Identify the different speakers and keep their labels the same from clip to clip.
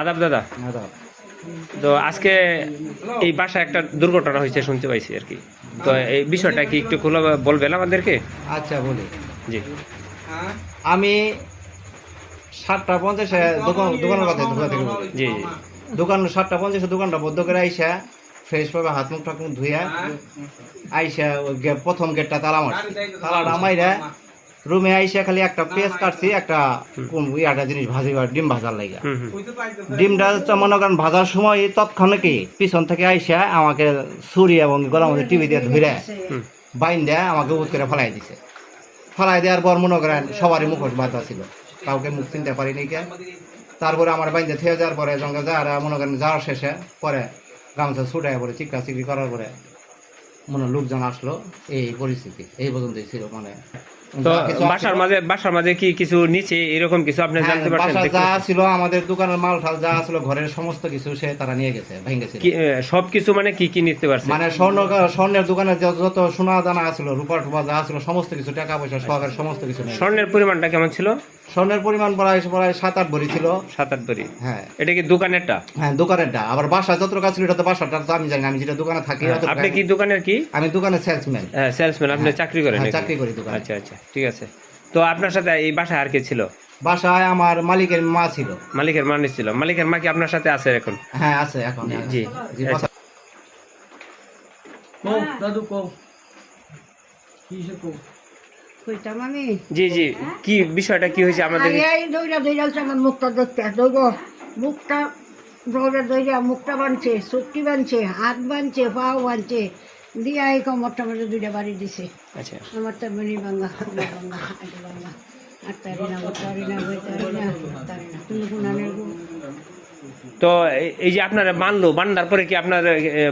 Speaker 1: আদাব দাদা। তো আজকে এই বাসায় একটা দুর্ঘটনা হয়েছে শুনতে পাইছি আর কি। তো এই বিষয়টা কি একটু খোলা বলবেন আমাদেরকে?
Speaker 2: আচ্ছা বলি।
Speaker 1: জি।
Speaker 2: আমি সাতটা পঞ্চাশে দোকান দোকানের কথা দোকান থেকে।
Speaker 1: জি জি।
Speaker 2: দোকান সাতটা পঞ্চাশে দোকানটা বদ্ধ করে আইসা ফ্রেশ ভাবে হাত মুখ টাক মুখ ধুইয়া আইসা ওই প্রথম গেটটা তালা মারছি। তালাটা মাইরা রুমে আইসা খালি একটা পেঁয়াজ কাটছি একটা কোন ইয়াটা জিনিস ভাজিবার ডিম ভাজার লাগা ডিমটা তো মনে করেন ভাজার সময় তৎক্ষণে পিছন থেকে আইসা আমাকে ছুরি এবং গলার মধ্যে টিভি দিয়ে ধরে। বাইন দেয়া আমাকে উত করে ফেলাই দিছে। ফেলাই দেওয়ার পর মনে করেন সবারই মুখোশ বাধা ছিল। কাউকে মুখ চিনতে পারিনি কে। তারপরে আমার বাইন্দে থেকে যাওয়ার পরে জঙ্গে যাওয়ার মনে করেন যাওয়ার শেষে পরে গামছা ছুটায় পরে চিকটা চিকড়ি করার পরে মনে হয় লোকজন আসলো এই পরিস্থিতি এই পর্যন্তই ছিল মানে।
Speaker 1: বাসার মাঝে বাসার মাঝে কি কিছু নিচে এরকম কিছু আপনি
Speaker 2: হ্যাঁ,
Speaker 1: জানতে পারছেন
Speaker 2: যা ছিল আমাদের দোকানের মাল ঠাল যা ছিল ঘরের সমস্ত কিছু সে তারা নিয়ে গেছে
Speaker 1: সব কিছু মানে কি কি নিতে পারছেন
Speaker 2: মানে স্বর্ণ স্বর্ণের দোকানে যত সোনা দানা রূপা টুপা যা ছিল সমস্ত কিছু টাকা পয়সা সহকারে সমস্ত কিছু
Speaker 1: স্বর্ণের পরিমাণটা কেমন ছিল?
Speaker 2: স্বর্ণের পরিমাণ প্রায় প্রায় সাত আট ভরি ছিল।
Speaker 1: সাত আট ভরি।
Speaker 2: হ্যাঁ।
Speaker 1: এটা কি দোকানেরটা?
Speaker 2: হ্যাঁ দোকানেরটা। আবার বাসা যত কাজ ছিল এটা তো বাসাটা তো আমি জানি আমি যেটা দোকানে থাকি
Speaker 1: আপনি কি দোকানের কি
Speaker 2: আমি দোকানে সেলসম্যান হ্যাঁ
Speaker 1: সেলসম্যান আপনি
Speaker 2: হ্যাঁ।
Speaker 1: চাকরি করেন
Speaker 2: হ্যাঁ, চাকরি করি দোকানে।
Speaker 1: আচ্ছা আচ্ছা ঠিক আছে। তো আপনার সাথে এই বাসায় আর কে ছিল?
Speaker 2: বাসায় আমার মালিকের মা ছিল।
Speaker 1: মালিকের মা ছিল মালিকের মা কি আপনার সাথে আছে এখন?
Speaker 2: হ্যাঁ আছে এখন।
Speaker 1: জি
Speaker 2: জি।
Speaker 3: কও দাদু কও। কিসে কও?
Speaker 1: জি জি কি বিষয়টা কি হয়েছে আমাদের?
Speaker 4: এই দইরা দইরা হচ্ছে আমার মুখটা দেখতে। দইব মুখটা দইরা দইরা মুখটা বানছে চুক্তি বানছে হাত বানছে পাও বানছে। দিয়া এই দুইটা বাড়ি দিছে।
Speaker 1: আচ্ছা।
Speaker 4: আমার তো মনি আগে আর তারি না তারি না তারি না তারি না তুমি
Speaker 1: তো এই- যে আপনার বানলো বান্দার পরে কি আপনার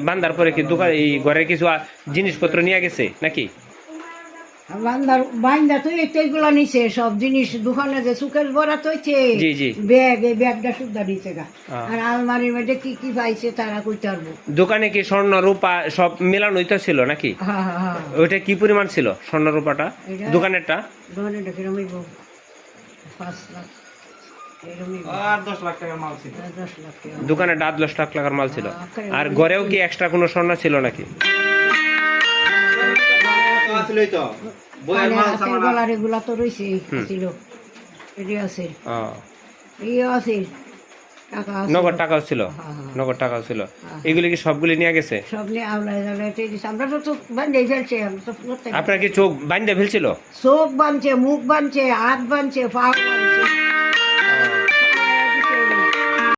Speaker 1: বান্দার পরে কি দোকান এই ঘরে কিছু জিনিসপত্র নিয়ে গেছে নাকি?
Speaker 4: বান্দার এইগুলো নিছে সব জিনিস দোকানে যে সুকের বড়া তৈছে
Speaker 1: জি, জি।
Speaker 4: ব্যাগ এই ব্যাগটা শুদ্ধা নিছে গা। আর আলমারির মধ্যে কি কি পাইছে তারা কইতে পারব।
Speaker 1: দোকানে কি স্বর্ণ রূপা সব মেলানোই তো ছিল নাকি?
Speaker 4: হ্যাঁ হ্যাঁ হ্যাঁ।
Speaker 1: ওইটা কি পরিমাণ ছিল স্বর্ণ রূপাটা? দোকানেরটা?
Speaker 4: দোকানে কিরম হইব? পাঁচ লাখ এরম হইব।
Speaker 2: আর দশ লাখ টাকার মাল ছিল।
Speaker 4: দশ লাখ টাকা
Speaker 1: দোকানে আট দশ লাখ টাকার মাল ছিল। আর ঘরেও কি এক্সট্রা কোনো স্বর্ণ ছিল নাকি?
Speaker 2: আসলেই তো। বইয়ের মাল সামান
Speaker 4: গলার এগুলা তো রয়েছে ছিল। এটি আছে। ইয়ে আছে। টাকা
Speaker 1: নগদ টাকাও ছিল।
Speaker 4: হ্যাঁ, হ্যাঁ।
Speaker 1: নগদ টাকাও ছিল। এগুলি কি সবগুলি নিয়ে গেছে?
Speaker 4: সব নিয়ে আমরা তো চোখ বান্ধে ফেলছে আমরা তো প্রত্যেক
Speaker 1: আপনার কি চোখ বাইন্দে ফেলছিল?
Speaker 4: চোখ বানছে মুখ বানছে হাত বানছে পা বানছে